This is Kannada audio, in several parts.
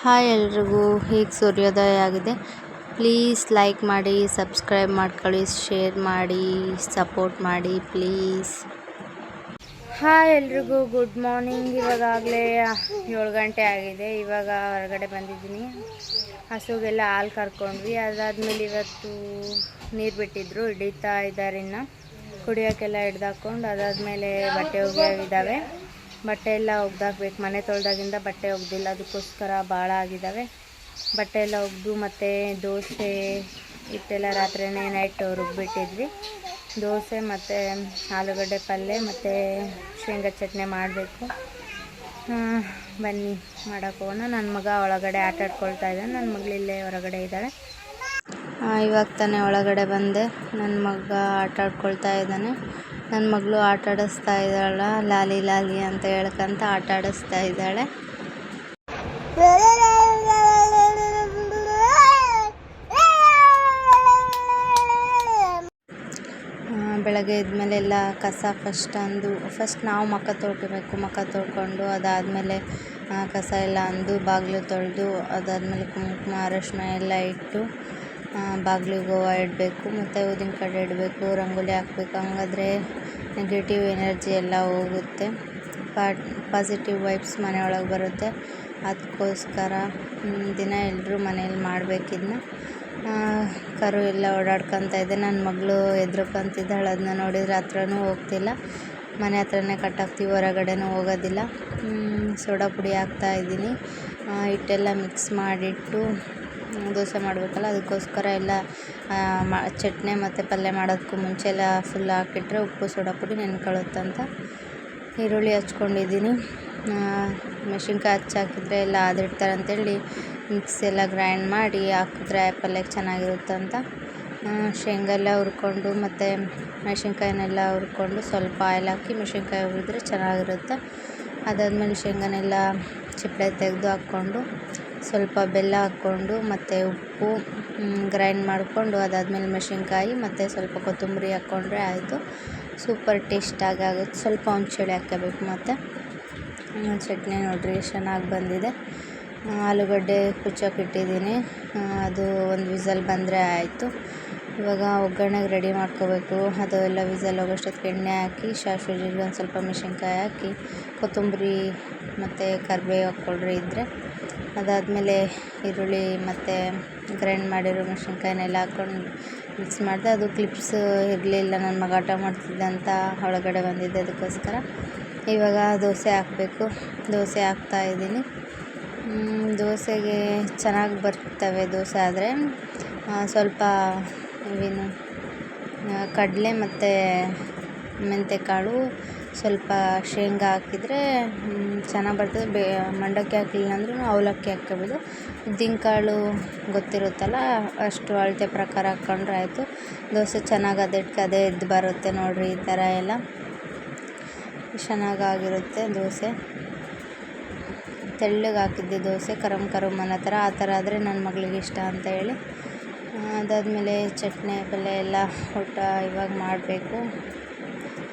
ಹಾಯ್ ಎಲ್ರಿಗೂ, ಹೀಗೆ ಸೂರ್ಯೋದಯ ಆಗಿದೆ. ಪ್ಲೀಸ್ ಲೈಕ್ ಮಾಡಿ, ಸಬ್ಸ್ಕ್ರೈಬ್ ಮಾಡ್ಕೊಳ್ಳಿ, ಶೇರ್ ಮಾಡಿ, ಸಪೋರ್ಟ್ ಮಾಡಿ, ಪ್ಲೀಸ್. ಹಾಯ್ ಎಲ್ರಿಗೂ, ಗುಡ್ ಮಾರ್ನಿಂಗ್. ಇವಾಗಾಗಲೇ ಏಳು ಗಂಟೆ ಆಗಿದೆ. ಇವಾಗ ಹೊರಗಡೆ ಬಂದಿದ್ದೀನಿ. ಹಸುಗೆಲ್ಲ ಹಾಲು ಕರ್ಕೊಂಡ್ವಿ. ಅದಾದಮೇಲೆ ಇವತ್ತು ನೀರು ಬಿಟ್ಟಿದ್ರು, ಹಿಡಿತಾ ಇದ್ದಾರೆ ಇನ್ನು. ಕುಡಿಯೋಕ್ಕೆಲ್ಲ ಹಿಡ್ದಾಕೊಂಡು, ಅದಾದಮೇಲೆ ಬಟ್ಟೆ ಒಗೆಯೋವಿದ್ದಾವೆ ಬಟ್ಟೆ ಎಲ್ಲ ಒಗ್ದಾಕ್ಬೇಕು. ಮನೆ ತೊಳೆದಾಗಿಂದ ಬಟ್ಟೆ ಒಗ್ದಿಲ್ಲ. ಅದಕ್ಕೋಸ್ಕರ ಭಾಳ ಆಗಿದ್ದಾವೆ ಬಟ್ಟೆ ಎಲ್ಲ ಒಗೆದು ಮತ್ತು ದೋಸೆ ಇಟ್ಟೆಲ್ಲ ರಾತ್ರಿನೇ, ನೈಟ್ ರುಬ್ಬಿಟ್ಟಿದ್ವಿ. ದೋಸೆ ಮತ್ತು ಆಲೂಗಡ್ಡೆ ಪಲ್ಯ ಮತ್ತು ಶೇಂಗಾ ಚಟ್ನಿ ಮಾಡಬೇಕು. ಬನ್ನಿ ಮಾಡೋಕೆ ಹೋಗೋಣ. ನನ್ನ ಮಗ ಒಳಗಡೆ ಆಟ ಆಡ್ಕೊಳ್ತಾ ಇದ್ದಾನೆ ನನ್ನ ಮಗಳಿಲ್ಲೇ ಹೊರಗಡೆ ಇದ್ದಾಳೆ. ಇವಾಗ ತಾನೇ ಒಳಗಡೆ ಬಂದೆ. ನನ್ನ ಮಗ ಆಟ ಆಡ್ಕೊಳ್ತಾ ಇದ್ದಾನೆ. ನನ್ನ ಮಗಳು ಆಟ ಆಡಿಸ್ತಾ ಇದ್ದಾಳ, ಲಾಲಿ ಲಾಲಿ ಅಂತ ಹೇಳ್ಕಂತ ಆಟ ಆಡಿಸ್ತಾ ಇದ್ದಾಳೆ. ಬೆಳಗ್ಗೆ ಎದ್ಮೇಲೆ ಎಲ್ಲ ಕಸ ಫಸ್ಟ್ ಅಂದು ಫಸ್ಟ್ ನಾವು ಮುಖ ತೊಳ್ಕೊಬೇಕು ಮುಖ ತೊಳ್ಕೊಂಡು ಅದಾದಮೇಲೆ ಕಸ ಎಲ್ಲ ಅಂದು, ಬಾಗಿಲು ತೊಳೆದು ಅದಾದಮೇಲೆ ಕುಂಕುಮ, ಅರಶಿನ ಎಲ್ಲ ಇಟ್ಟು ಬಾಗಿಲಿಗೆ ಹೂವು ಇಡಬೇಕು, ಮತ್ತು ಊದಿನ ಕಡ್ಡಿ ಇಡಬೇಕು, ರಂಗೋಲಿ ಹಾಕ್ಬೇಕು. ಹಂಗಾದ್ರೆ ನೆಗೆಟಿವ್ ಎನರ್ಜಿ ಎಲ್ಲ ಹೋಗುತ್ತೆ. ಪಾಟ್ ಪಾಸಿಟಿವ್ ವೈಬ್ಸ್ ಮನೆಯೊಳಗೆ ಬರುತ್ತೆ. ಅದಕ್ಕೋಸ್ಕರ ದಿನ ಎಲ್ಲರೂ ಮನೇಲಿ ಇದನ್ನ ಕರು ಎಲ್ಲ ಓಡಾಡ್ಕೊತ ಇದೆ. ನನ್ನ ಮಗಳು ಎದ್ರುಕೊಂತಿದ್ದಾಳೆ ಅದನ್ನ ನೋಡಿದರೆ ಹತ್ರನೂ ಹೋಗ್ತಿಲ್ಲ. ಮನೆ ಹತ್ರನೇ ಕಟ್ಟಾಕ್ತೀವಿ ಹೊರಗಡೆನೂ ಹೋಗೋದಿಲ್ಲ. ಸೋಡಾ ಪುಡಿ ಹಾಕ್ತಾ ಇದ್ದೀನಿ. ಹಿಟ್ಟೆಲ್ಲ ಮಿಕ್ಸ್ ಮಾಡಿಟ್ಟು ದೋಸೆ ಮಾಡಬೇಕಲ್ಲ, ಅದಕ್ಕೋಸ್ಕರ ಎಲ್ಲ ಮಾ, ಚಟ್ನಿ ಮತ್ತು ಪಲ್ಯ ಮಾಡೋದಕ್ಕೂ ಮುಂಚೆ ಎಲ್ಲ ಫುಲ್ ಹಾಕಿಟ್ರೆ ಉಪ್ಪು ಸೋಡಾ ಪುಡಿ ನೆನ್ಕೊಳ್ಳುತ್ತಂತ ಈರುಳ್ಳಿ ಹಚ್ಕೊಂಡಿದ್ದೀನಿ. ಮೆಣಸಿನ್ಕಾಯಿ ಹಚ್ಚಾಕಿದ್ರೆ ಎಲ್ಲ ಆದಿಡ್ತಾರೆ ಅಂತೇಳಿ ಮಿಕ್ಸ್ ಎಲ್ಲ ಗ್ರೈಂಡ್ ಮಾಡಿ ಹಾಕಿದ್ರೆ ಪಲ್ಯಕ್ಕೆ ಅಂತ. ಶೇಂಗಾ ಎಲ್ಲ ಹುರ್ಕೊಂಡು ಮತ್ತು ಮೆಣಸಿನ್ಕಾಯಿನೆಲ್ಲ ಹುರ್ಕೊಂಡು ಸ್ವಲ್ಪ ಆಯಿಲ್ ಹಾಕಿ ಮೆಣಸಿನ್ಕಾಯಿ ಹುರಿದ್ರೆ ಚೆನ್ನಾಗಿರುತ್ತೆ. ಅದಾದಮೇಲೆ ಶೇಂಗಾನೆಲ್ಲ ಚಿಪ್ಪಡೆ ತೆಗೆದು ಹಾಕ್ಕೊಂಡು ಸ್ವಲ್ಪ ಬೆಲ್ಲ ಹಾಕ್ಕೊಂಡು ಮತ್ತು ಉಪ್ಪು ಗ್ರೈಂಡ್ ಮಾಡಿಕೊಂಡು ಅದಾದ್ಮೇಲೆ ಮೆಣಸಿನ್ಕಾಯಿ ಮತ್ತು ಸ್ವಲ್ಪ ಕೊತ್ತಂಬರಿ ಹಾಕ್ಕೊಂಡ್ರೆ ಆಯಿತು. ಸೂಪರ್ ಟೇಸ್ಟಾಗಿ ಆಗುತ್ತೆ ಸ್ವಲ್ಪ ಹುಣ್ಸೆಹುಳಿ ಹಾಕ್ಕೋಬೇಕು ಮತ್ತು. ಚಟ್ನಿ ನೋಡಿರಿ ಎಷ್ಟು ಚೆನ್ನಾಗಿ ಬಂದಿದೆ. ಆಲೂಗಡ್ಡೆ ಕುಚ್ಚೋಕೆ ಇಟ್ಟಿದ್ದೀನಿ. ಅದು ಒಂದು ವಿಸಲ್ ಬಂದರೆ ಆಯಿತು. ಇವಾಗ ಒಗ್ಗರಣೆಗೆ ರೆಡಿ ಮಾಡ್ಕೋಬೇಕು. ಅದು ಎಲ್ಲ ವಿಸಲ್ ಹೋಗೋಷ್ಟೊತ್ತಿಗೆ ಎಣ್ಣೆ ಹಾಕಿ ಸಾಸಿವೆ ಜೀರಿಗೆ ಒಂದು ಸ್ವಲ್ಪ ಮೆಣಸಿನ್ಕಾಯಿ ಹಾಕಿ, ಕೊತ್ತಂಬರಿ ಮತ್ತು ಕರಿಬೇವು ಹಾಕ್ಕೊಳ್ರಿ ಇದ್ದರೆ ಅದಾದಮೇಲೆ ಈರುಳ್ಳಿ ಮತ್ತು ಗ್ರೈಂಡ್ ಮಾಡಿರೋ ಮೆಣಸಿನ್ಕಾಯಿನೆಲ್ಲ ಹಾಕ್ಕೊಂಡು ಮಿಕ್ಸ್ ಮಾಡಿದೆ. ಅದು ಕ್ಲಿಪ್ಸ್ ಇರಲಿಲ್ಲ ನನ್ನ ಮಗ ಆಟ ಮಾಡ್ತಿದ್ದ ಅಂತ ಒಳಗಡೆ ಬಂದಿದ್ದೆ ಅದಕ್ಕೋಸ್ಕರ. ಇವಾಗ ದೋಸೆ ಹಾಕಬೇಕು. ದೋಸೆ ಹಾಕ್ತಾ ಇದ್ದೀನಿ. ದೋಸೆಗೆ ಚೆನ್ನಾಗಿ ಬರ್ತವೆ ದೋಸೆ ಆದರೆ. ಸ್ವಲ್ಪ ಇವೇನು ಕಡಲೆ ಮತ್ತು ಮೆಂತ್ಯಕಾಳು ಸ್ವಲ್ಪ ಶೇಂಗಾ ಹಾಕಿದರೆ ಚೆನ್ನಾಗಿ ಬರ್ತದೆ. ಬೇ, ಮಂಡಕ್ಕಿ ಹಾಕಲಿಲ್ಲ ಅಂದ್ರೂ ಅವಲಕ್ಕಿ ಹಾಕ್ಕೋಬೋದು. ಉದ್ದಿನಕಾಳು ಗೊತ್ತಿರುತ್ತಲ್ಲ, ಅಷ್ಟು ಅಳತೆ ಪ್ರಕಾರ ಹಾಕ್ಕೊಂಡ್ರೆ ಆಯಿತು. ದೋಸೆ ಚೆನ್ನಾಗಿ ಅದಕ್ಕೆ ಅದೇ ಎದ್ದು ಬರುತ್ತೆ ನೋಡಿರಿ, ಈ ಥರ ಎಲ್ಲ. ಚೆನ್ನಾಗಾಗಿರುತ್ತೆ ದೋಸೆ. ತೆಳ್ಳಗೆ ಹಾಕಿದ್ದೆ ದೋಸೆ, ಕರಮ್ ಕರಮ್ ಅನ್ನೋ ಥರ ಆ ಥರ ಆದರೆ ನನ್ನ ಮಗಳಿಗೆ ಇಷ್ಟ ಅಂತ ಹೇಳಿ. ಅದಾದಮೇಲೆ ಚಟ್ನಿ, ಪಲ್ಯ ಎಲ್ಲ ಊಟ ಇವಾಗ ಮಾಡಬೇಕು.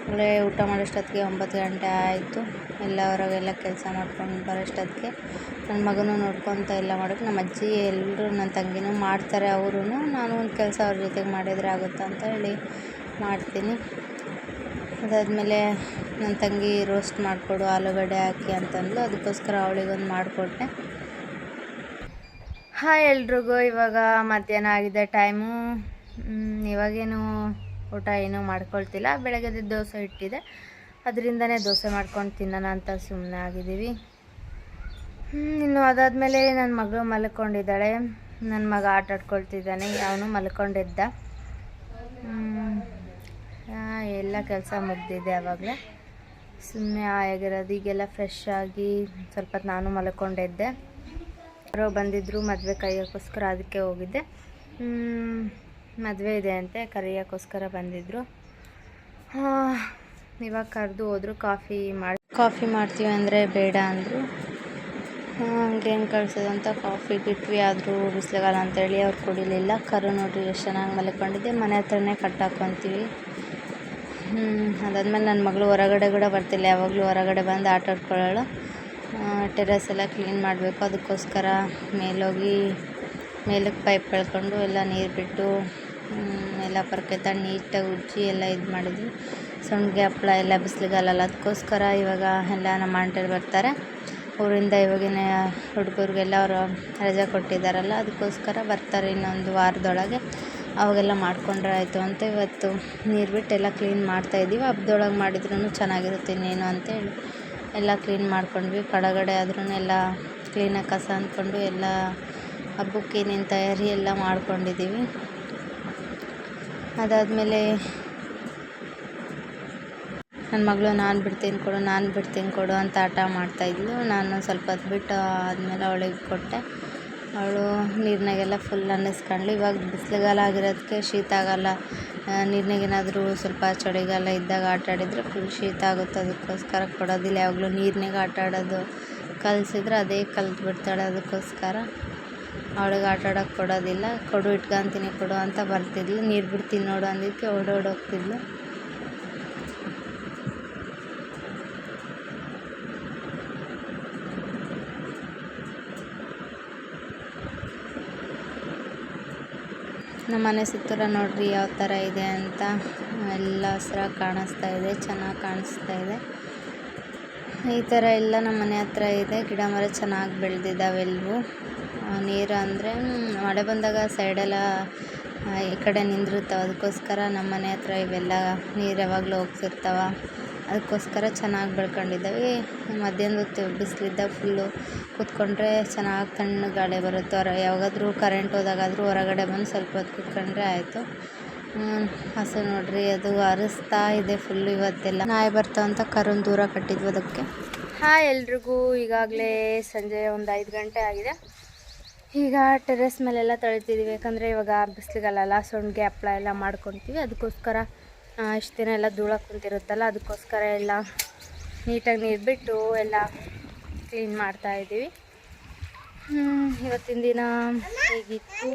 ಒಳ್ಳೆ ಊಟ ಮಾಡೋಷ್ಟೊತ್ತಿಗೆ ಒಂಬತ್ತು ಗಂಟೆ ಆಯಿತು. ಎಲ್ಲ ಹೊರಗೆಲ್ಲ ಕೆಲಸ ಮಾಡ್ಕೊಂಡು ಬರೋಷ್ಟೊತ್ತಿಗೆ. ನನ್ನ ಮಗನೂ ನೋಡ್ಕೊತ ಎಲ್ಲ ಮಾಡೋಕ್ಕೆ ನಮ್ಮ ಅಜ್ಜಿ ಎಲ್ಲರೂ ನನ್ನ ತಂಗಿನೂ ಮಾಡ್ತಾರೆ ಅವರೂ. ನಾನು ಒಂದು ಕೆಲಸ ಅವ್ರ ಜೊತೆಗೆ ಮಾಡಿದರೆ ಆಗುತ್ತಾ ಅಂತ ಹೇಳಿ ಮಾಡ್ತೀನಿ. ಅದಾದಮೇಲೆ ನನ್ನ ತಂಗಿ ರೋಸ್ಟ್ ಮಾಡಿಕೊಡು, ಆಲೂಗಡ್ಡೆ ಹಾಕಿ ಅಂತಂದ್ಲು. ಅದಕ್ಕೋಸ್ಕರ ಅವಳಿಗೊಂದು ಮಾಡಿಕೊಟ್ಟೆ. ಹಾಯ್ ಎಲ್ರಿಗೂ ಇವಾಗ ಮಧ್ಯಾಹ್ನ ಆಗಿದೆ ಟೈಮು. ಇವಾಗೇನು ಊಟ ಏನೂ ಮಾಡ್ಕೊಳ್ತಿಲ್ಲ. ಬೆಳಗ್ಗೆದ ದೋಸೆ ಇಟ್ಟಿದೆ. ಅದರಿಂದನೇ ದೋಸೆ ಮಾಡ್ಕೊಂಡು ತಿನ್ನೋಣ ಅಂತ ಸುಮ್ಮನೆ ಆಗಿದ್ದೀವಿ. ಇನ್ನು ಅದಾದಮೇಲೆ ನನ್ನ ಮಗಳು ಮಲ್ಕೊಂಡಿದ್ದಾಳೆ. ನನ್ನ ಮಗ ಆಟ ಆಡ್ಕೊಳ್ತಿದ್ದಾನೆ. ಅವನು ಮಲ್ಕೊಂಡಿದ್ದ. ಎಲ್ಲ ಕೆಲಸ ಮುಗ್ದಿದೆ ಆವಾಗಲೇ ಸುಮ್ಮನೆ ಆಗಿರೋದು. ಈಗೆಲ್ಲ ಫ್ರೆಶ್ ಆಗಿ ಸ್ವಲ್ಪ ನಾನು ಮಲ್ಕೊಂಡಿದ್ದೆ. ಯಾರೋ ಬಂದಿದ್ದರು ಮದುವೆ ಕರೆಯೋಕ್ಕೋಸ್ಕರ ಅದಕ್ಕೆ ಹೋಗಿದ್ದೆ. ಮದುವೆ ಇದೆ ಅಂತೆ, ಕರೆಯೋಕ್ಕೋಸ್ಕರ ಬಂದಿದ್ದರು ಇವಾಗ ಕರೆದು ಹೋದ್ರು, ಕಾಫಿ ಮಾಡಿ, ಕಾಫಿ ಮಾಡ್ತೀವಿ ಅಂದರೆ ಬೇಡ ಅಂದರು. ಹಂಗೇನು ಹೆಂಗೆ ಕಳ್ಸೋದು ಅಂತ ಕಾಫಿ ಬಿಟ್ವಿ, ಆದರೂ ಬಿಸಿಲುಗಾಲ ಅಂತೇಳಿ ಅವ್ರು ಕುಡಿಲಿಲ್ಲ. ಕರು ನೋಡ್ರಿ ಎಷ್ಟು ಚೆನ್ನಾಗಿ ಮಲ್ಕೊಂಡಿದ್ದೆ. ಮನೆ ಹತ್ರನೇ ಕಟ್ಟಾಕ್ಕೊಂತೀವಿ ಅದಾದ್ಮೇಲೆ ನನ್ನ ಮಗಳು ಹೊರಗಡೆ ಕೂಡ ಬರ್ತಿಲ್ಲ. ಯಾವಾಗಲೂ ಹೊರಗಡೆ ಬಂದು ಆಟ ಆಡ್ಕೊಳ್ಳೋಳು. ಟೆರೆಸ್ ಎಲ್ಲ ಕ್ಲೀನ್ ಮಾಡಬೇಕು. ಅದಕ್ಕೋಸ್ಕರ ಮೇಲೋಗಿ ಮೇಲಕ್ಕೆ ಪೈಪ್ ಎಳ್ಕೊಂಡು ಎಲ್ಲ ನೀರು ಬಿಟ್ಟು ಎಲ್ಲ ಪರ್ಕೆತ ನೀಟಾಗಿ ಉಜ್ಜಿ ಎಲ್ಲ ಇದು ಮಾಡಿದ್ವಿ. ಸೊಂಡಿಗೆ ಹಪ್ಪಳ ಎಲ್ಲ ಬಿಸಿಲಿಗಾಲಲ್ಲ. ಅದಕ್ಕೋಸ್ಕರ ಇವಾಗ ಎಲ್ಲ ನಮ್ಮ ಆಂಟಿಯರು ಬರ್ತಾರೆ. ಊರಿಂದ ಇವಾಗಿನ ಹುಡುಗರಿಗೆಲ್ಲ ಅವರು ರಜೆ ಕೊಟ್ಟಿದ್ದಾರಲ್ಲ, ಅದಕ್ಕೋಸ್ಕರ ಬರ್ತಾರೆ ಇನ್ನೊಂದು ವಾರದೊಳಗೆ. ಅವಾಗೆಲ್ಲ ಮಾಡ್ಕೊಂಡ್ರೆ ಆಯಿತು ಅಂತ ಇವತ್ತು ನೀರು ಬಿಟ್ಟು ಎಲ್ಲ ಕ್ಲೀನ್ ಮಾಡ್ತಾಯಿದ್ದೀವಿ ಹಬ್ದೊಳಗೆ ಮಾಡಿದ್ರೂ ಚೆನ್ನಾಗಿರುತ್ತೆ ಇನ್ನೇನು ಅಂತೇಳಿ ಎಲ್ಲ ಕ್ಲೀನ್ ಮಾಡ್ಕೊಂಡ್ವಿ. ಕಡಗಡೆ ಆದ್ರೂ ಎಲ್ಲ ಕ್ಲೀನಾಗಿ ಕಸ ಅಂದ್ಕೊಂಡು ಎಲ್ಲ ಹಬ್ಬಕ್ಕೆ ಏನೇನು ತಯಾರಿ ಎಲ್ಲ ಮಾಡ್ಕೊಂಡಿದ್ದೀವಿ ಅದಾದಮೇಲೆ ನನ್ನ ಮಗಳು ನಾನು ಬಿಡ್ತೀನಿ ಕೊಡು, ನಾನು ಬಿಡ್ತೀನಿ ಕೊಡು ಅಂತ ಹಠ ಮಾಡ್ತಾಯಿದ್ಲು ನಾನು ಸ್ವಲ್ಪ ಹೊತ್ತು ಬಿಟ್ಟು ಆದಮೇಲೆ ಅವಳಿಗೆ ಕೊಟ್ಟೆ. ಅವಳು ನೀರಿನಾಗೆಲ್ಲ ಫುಲ್ ಅನ್ನಿಸ್ಕೊಂಡ್ಳು ಇವಾಗ ಬಿಸಿಲುಗಾಲ ಆಗಿರೋದಕ್ಕೆ ಶೀತ ಆಗೋಲ್ಲ. ನೀರಿನಾಗ ಏನಾದರೂ ಸ್ವಲ್ಪ ಚಳಿಗಾಲ ಇದ್ದಾಗ ಆಟ ಆಡಿದರೆ ಫುಲ್ ಶೀತ ಆಗುತ್ತೆ. ಅದಕ್ಕೋಸ್ಕರ ಕೊಡೋದಿಲ್ಲ. ಯಾವಾಗಲೂ ನೀರಿನಾಗ ಆಟ ಆಡೋದು. ಕಲಿಸಿದ್ರೆ ಅದೇ ಕಲ್ತು ಬಿಡ್ತಾಳೆ. ಅದಕ್ಕೋಸ್ಕರ ಅವಳಿಗೆ ಆಟ ಆಡೋಕೆ ಕೊಡೋದಿಲ್ಲ. ಕೊಡು, ಇಟ್ಕೊಂತೀನಿ, ಕೊಡು ಅಂತ ಬರ್ತಿದ್ಳು ನೀರು ಬಿಡ್ತೀನಿ ನೋಡು ಅಂದಿದ್ದಕ್ಕೆ ಓಡೋಡಿ ಹೋಗ್ತಿದ್ಲು ನಮ್ಮ ಮನೆ ಸುತ್ತೂರ ನೋಡ್ರಿ ಯಾವ ಥರ ಇದೆ ಅಂತ ಎಲ್ಲ ಹಸಿರಾಗಿ ಕಾಣಿಸ್ತಾ ಇದೆ, ಚೆನ್ನಾಗಿ ಕಾಣಿಸ್ತಾ ಇದೆ. ಈ ಥರ ಎಲ್ಲ ನಮ್ಮ ಮನೆ ಹತ್ರ ಇದೆ, ಗಿಡ ಮರ ಚೆನ್ನಾಗಿ ಬೆಳೆದಿದ್ದಾವೆ ಎಲ್ಲವೂ ನೀರು ಅಂದರೆ ಮಳೆ ಬಂದಾಗ ಸೈಡೆಲ್ಲ ಈ ಕಡೆ ನಿಂದಿರುತ್ತವೆ. ಅದಕ್ಕೋಸ್ಕರ ನಮ್ಮ ಮನೆ ಹತ್ರ ಇವೆಲ್ಲ ನೀರು ಯಾವಾಗಲೂ ಹೋಗ್ತಿರ್ತಾವ. ಅದಕ್ಕೋಸ್ಕರ ಚೆನ್ನಾಗಿ ಬೆಳ್ಕೊಂಡಿದ್ದಾವೆ. ಮಧ್ಯಾಹ್ನದ ಹೊತ್ತು ಬಿಸಿಲಿದ್ದಾಗ ಫುಲ್ಲು ಕೂತ್ಕೊಂಡ್ರೆ ಚೆನ್ನಾಗಿ ತಣ್ಣಗೆ ಗಾಳಿ ಬರುತ್ತೆ. ಹೊರ ಯಾವಾಗಾದರೂ ಕರೆಂಟ್ ಹೋದಾಗಾದರೂ ಹೊರಗಡೆ ಬಂದು ಸ್ವಲ್ಪ ಹೊತ್ತು ಕೂತ್ಕೊಂಡ್ರೆ ಆಯಿತು. ಹಸು ನೋಡ್ರಿ, ಅದು ಅರಸ್ತಾ ಇದೆ ಫುಲ್ಲು ಇವತ್ತೆಲ್ಲ. ನಾಯಿ ಬರ್ತಾವಂತ ಕರುನ್ ದೂರ ಕಟ್ಟಿದ್ವು ಅದಕ್ಕೆ. ಹಾಯ್ ಎಲ್ರಿಗೂ, ಈಗಾಗಲೇ ಸಂಜೆ ಒಂದು ಐದು ಗಂಟೆ ಆಗಿದೆ. ಈಗ ಟೆರೆಸ್ ಮೇಲೆಲ್ಲ ತೊಳಿತಿದ್ದೀವಿ ಯಾಕಂದರೆ ಇವಾಗ ಬಿಸಿಲಿಗಲ್ಲ ಸೊಂಡಿಗೆ ಹಪ್ಪಳ ಎಲ್ಲ ಮಾಡ್ಕೊತೀವಿ. ಅದಕ್ಕೋಸ್ಕರ ಇಷ್ಟು ದಿನ ಎಲ್ಲ ಧೂಳ ಕುಂತಿರುತ್ತಲ್ಲ ಅದಕ್ಕೋಸ್ಕರ ಎಲ್ಲ ನೀಟಾಗಿ ನೀರು ಬಿಟ್ಟು ಎಲ್ಲ ಕ್ಲೀನ್ ಮಾಡ್ತಾ ಇದ್ದೀವಿ. ಹ್ಮ್, ಇವತ್ತಿನ ದಿನ ಹೇಗಿತ್ತು?